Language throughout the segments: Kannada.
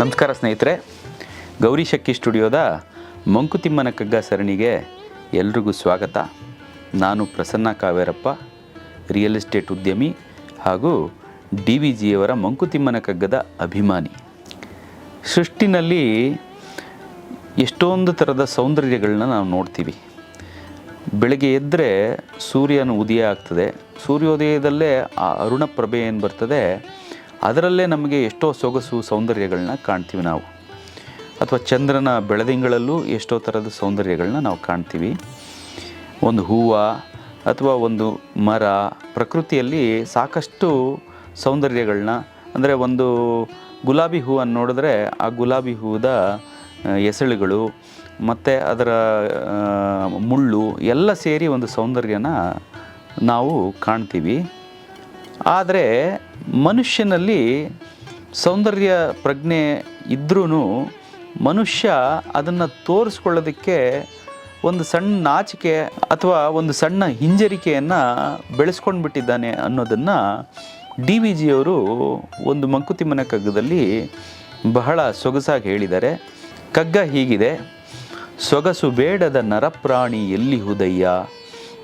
ನಮಸ್ಕಾರ ಸ್ನೇಹಿತರೆ, ಗೌರಿ ಶಕ್ಕಿ ಸ್ಟುಡಿಯೋದ ಮಂಕುತಿಮ್ಮನ ಕಗ್ಗ ಸರಣಿಗೆ ಎಲ್ರಿಗೂ ಸ್ವಾಗತ. ನಾನು ಪ್ರಸನ್ನ ಕಾವೇರಪ್ಪ, ರಿಯಲ್ ಎಸ್ಟೇಟ್ ಉದ್ಯಮಿ ಹಾಗೂ ಡಿ ವಿ ಜಿಯವರ ಮಂಕುತಿಮ್ಮನ ಕಗ್ಗದ ಅಭಿಮಾನಿ. ಸೃಷ್ಟಿನಲ್ಲಿ ಎಷ್ಟೊಂದು ಥರದ ಸೌಂದರ್ಯಗಳನ್ನ ನಾವು ನೋಡ್ತೀವಿ. ಬೆಳಗ್ಗೆ ಎದ್ದರೆ ಸೂರ್ಯನ ಉದಯ ಆಗ್ತದೆ. ಸೂರ್ಯೋದಯದಲ್ಲೇ ಆ ಅರುಣ ಪ್ರಭೆ ಏನು ಬರ್ತದೆ? ಅದರಲ್ಲೇ ನಮಗೆ ಎಷ್ಟೋ ಸೊಗಸು ಸೌಂದರ್ಯಗಳನ್ನ ಕಾಣ್ತೀವಿ ನಾವು. ಅಥವಾ ಚಂದ್ರನ ಬೆಳದಿಂಗಳಲ್ಲೂ ಎಷ್ಟೋ ಥರದ ಸೌಂದರ್ಯಗಳನ್ನ ನಾವು ಕಾಣ್ತೀವಿ. ಒಂದು ಹೂವು ಅಥವಾ ಒಂದು ಮರ, ಪ್ರಕೃತಿಯಲ್ಲಿ ಸಾಕಷ್ಟು ಸೌಂದರ್ಯಗಳನ್ನ, ಅಂದರೆ ಒಂದು ಗುಲಾಬಿ ಹೂವನ್ನು ನೋಡಿದ್ರೆ ಆ ಗುಲಾಬಿ ಹೂವದ ಎಸಳುಗಳು, ಮತ್ತು ಅದರ ಮುಳ್ಳು ಎಲ್ಲ ಸೇರಿ ಒಂದು ಸೌಂದರ್ಯನ ನಾವು ಕಾಣ್ತೀವಿ. ಆದರೆ ಮನುಷ್ಯನಲ್ಲಿ ಸೌಂದರ್ಯ ಪ್ರಜ್ಞೆ ಇದ್ರೂ ಮನುಷ್ಯ ಅದನ್ನು ತೋರಿಸ್ಕೊಳ್ಳೋದಕ್ಕೆ ಒಂದು ಸಣ್ಣ ನಾಚಿಕೆ ಅಥವಾ ಒಂದು ಸಣ್ಣ ಹಿಂಜರಿಕೆಯನ್ನು ಬೆಳೆಸ್ಕೊಂಡು ಬಿಟ್ಟಿದ್ದಾನೆ ಅನ್ನೋದನ್ನು ಡಿ ವಿ ಜಿಯವರು ಒಂದು ಮಂಕುತಿಮ್ಮನ ಕಗ್ಗದಲ್ಲಿ ಬಹಳ ಸೊಗಸಾಗಿ ಹೇಳಿದ್ದಾರೆ. ಕಗ್ಗ ಹೀಗಿದೆ, ಸೊಗಸು ಬೇಡದ ನರಪ್ರಾಣಿ ಎಲ್ಲಿ ಹುದಯ್ಯ?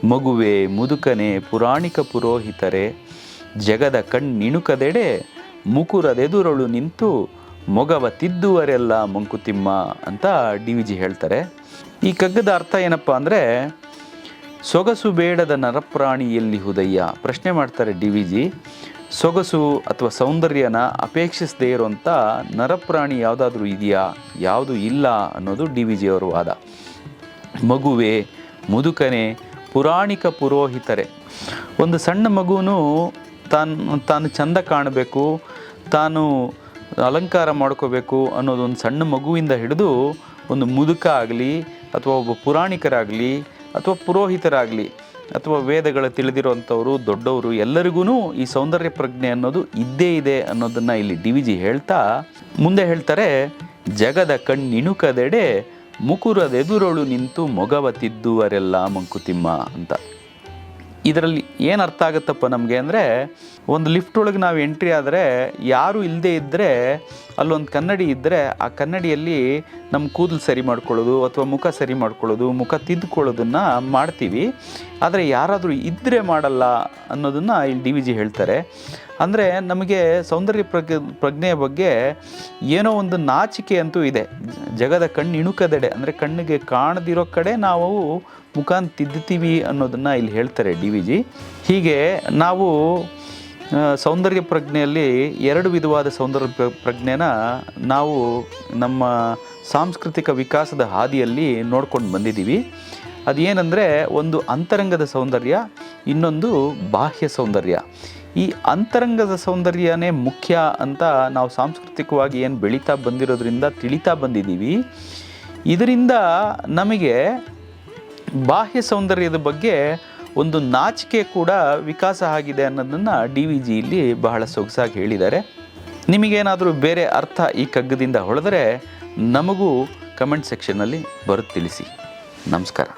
ಮಗುವೆ ಮುದುಕನೆ ಪುರಾಣಿಕ ಪುರೋಹಿತರೆ ಜಗದ ಕಣ್ಣಿಣುಕದೆಡೆ ಮುಕುರದೆದುರಳು ನಿಂತು ಮೊಗವ ತಿದ್ದುವರೆಲ್ಲ ಮಂಕುತಿಮ್ಮ ಅಂತ ಡಿ ವಿ ಜಿ ಹೇಳ್ತಾರೆ. ಈ ಕಗ್ಗದ ಅರ್ಥ ಏನಪ್ಪ ಅಂದರೆ, ಸೊಗಸು ಬೇಡದ ನರಪ್ರಾಣಿ ಎಲ್ಲಿ ಹುದಯ್ಯ. ಪ್ರಶ್ನೆ ಮಾಡ್ತಾರೆ ಡಿ ವಿ ಜಿ, ಸೊಗಸು ಅಥವಾ ಸೌಂದರ್ಯನ ಅಪೇಕ್ಷಿಸದೇ ಇರುವಂಥ ನರಪ್ರಾಣಿ ಯಾವುದಾದ್ರೂ ಇದೆಯಾ? ಯಾವುದು ಇಲ್ಲ ಅನ್ನೋದು ಡಿ ವಿ ಜಿಯವರು ವಾದ. ಮಗುವೆ, ಮುದುಕನೆ, ಪುರಾಣಿಕ ಪುರೋಹಿತರೆ. ಒಂದು ಸಣ್ಣ ಮಗುನು ತಾನು ತಾನು ಚಂದ ಕಾಣಬೇಕು, ತಾನು ಅಲಂಕಾರ ಮಾಡ್ಕೋಬೇಕು ಅನ್ನೋದೊಂದು ಸಣ್ಣ ಮಗುವಿಂದ ಹಿಡಿದು ಒಂದು ಮುದುಕ ಆಗಲಿ, ಅಥವಾ ಒಬ್ಬ ಪುರಾಣಿಕರಾಗಲಿ, ಅಥವಾ ಪುರೋಹಿತರಾಗಲಿ, ಅಥವಾ ವೇದಗಳ ತಿಳಿದಿರುವಂಥವರು, ದೊಡ್ಡವರು ಎಲ್ಲರಿಗೂ ಈ ಸೌಂದರ್ಯ ಪ್ರಜ್ಞೆ ಅನ್ನೋದು ಇದ್ದೇ ಇದೆ ಅನ್ನೋದನ್ನು ಇಲ್ಲಿ ಡಿ ವಿ ಜಿ ಹೇಳ್ತಾ ಮುಂದೆ ಹೇಳ್ತಾರೆ, ಜಗದ ಕಣ್ಣಿಣುಕದೆಡೆ ಮುಕುರದೆದುರಳು ನಿಂತು ಮೊಗವ ತಿದ್ದುವರೆಲ್ಲ ಮಂಕುತಿಮ್ಮ ಅಂತ. ಇದರಲ್ಲಿ ಏನು ಅರ್ಥ ಆಗುತ್ತಪ್ಪ ನಮಗೆ ಅಂದರೆ, ಒಂದು ಲಿಫ್ಟ್ ಒಳಗೆ ನಾವು ಎಂಟ್ರಿ ಆದರೆ, ಯಾರು ಇಲ್ಲದೆ ಇದ್ದರೆ ಅಲ್ಲೊಂದು ಕನ್ನಡಿ ಇದ್ದರೆ ಆ ಕನ್ನಡಿಯಲ್ಲಿ ನಮ್ಮ ಕೂದಲು ಸರಿ ಮಾಡ್ಕೊಳ್ಳೋದು ಅಥವಾ ಮುಖ ಸರಿ ಮಾಡ್ಕೊಳ್ಳೋದು, ಮುಖ ತಿದ್ದುಕೊಳ್ಳೋದನ್ನು ಮಾಡ್ತೀವಿ. ಆದರೆ ಯಾರಾದರೂ ಇದ್ದರೆ ಮಾಡಲ್ಲ ಅನ್ನೋದನ್ನು ಇಲ್ಲಿ ಡಿ ವಿ ಜಿ ಹೇಳ್ತಾರೆ. ಅಂದರೆ ನಮಗೆ ಸೌಂದರ್ಯ ಪ್ರಜ್ಞೆ, ಪ್ರಜ್ಞೆಯ ಬಗ್ಗೆ ಏನೋ ಒಂದು ನಾಚಿಕೆ ಅಂತೂ ಇದೆ. ಜಗದ ಕಣ್ಣು ಇಣುಕದೆಡೆ, ಅಂದರೆ ಕಣ್ಣಿಗೆ ಕಾಣದಿರೋ ಕಡೆ ನಾವು ಮುಖಾನ್ ತಿದ್ದುತ್ತೀವಿ ಅನ್ನೋದನ್ನು ಇಲ್ಲಿ ಹೇಳ್ತಾರೆ ಡಿ ವಿ ಜಿ. ಹೀಗೆ ನಾವು ಸೌಂದರ್ಯ ಪ್ರಜ್ಞೆಯಲ್ಲಿ ಎರಡು ವಿಧವಾದ ಸೌಂದರ್ಯ ಪ್ರಜ್ಞೆನ ನಾವು ನಮ್ಮ ಸಾಂಸ್ಕೃತಿಕ ವಿಕಾಸದ ಹಾದಿಯಲ್ಲಿ ನೋಡ್ಕೊಂಡು ಬಂದಿದ್ದೀವಿ. ಅದೇನೆಂದರೆ ಒಂದು ಅಂತರಂಗದ ಸೌಂದರ್ಯ, ಇನ್ನೊಂದು ಬಾಹ್ಯ ಸೌಂದರ್ಯ. ಈ ಅಂತರಂಗದ ಸೌಂದರ್ಯನೇ ಮುಖ್ಯ ಅಂತ ನಾವು ಸಾಂಸ್ಕೃತಿಕವಾಗಿ ಏನು ಬೆಳೀತಾ ಬಂದಿರೋದ್ರಿಂದ ತಿಳಿತಾ ಬಂದಿದ್ದೀವಿ. ಇದರಿಂದ ನಮಗೆ ಬಾಹ್ಯ ಸೌಂದರ್ಯದ ಬಗ್ಗೆ ಒಂದು ನಾಚಿಕೆ ಕೂಡ ವಿಕಾಸ ಆಗಿದೆ ಅನ್ನೋದನ್ನು ಡಿ ವಿ ಜಿ ಇಲ್ಲಿ ಬಹಳ ಸೊಗಸಾಗಿ ಹೇಳಿದ್ದಾರೆ. ನಿಮಗೇನಾದರೂ ಬೇರೆ ಅರ್ಥ ಈ ಕಗ್ಗದಿಂದ ಹೊಳೆದರೆ ನಮಗೂ ಕಮೆಂಟ್ ಸೆಕ್ಷನ್ನಲ್ಲಿ ಬರುತ್ತಿಳಿಸಿ. ನಮಸ್ಕಾರ.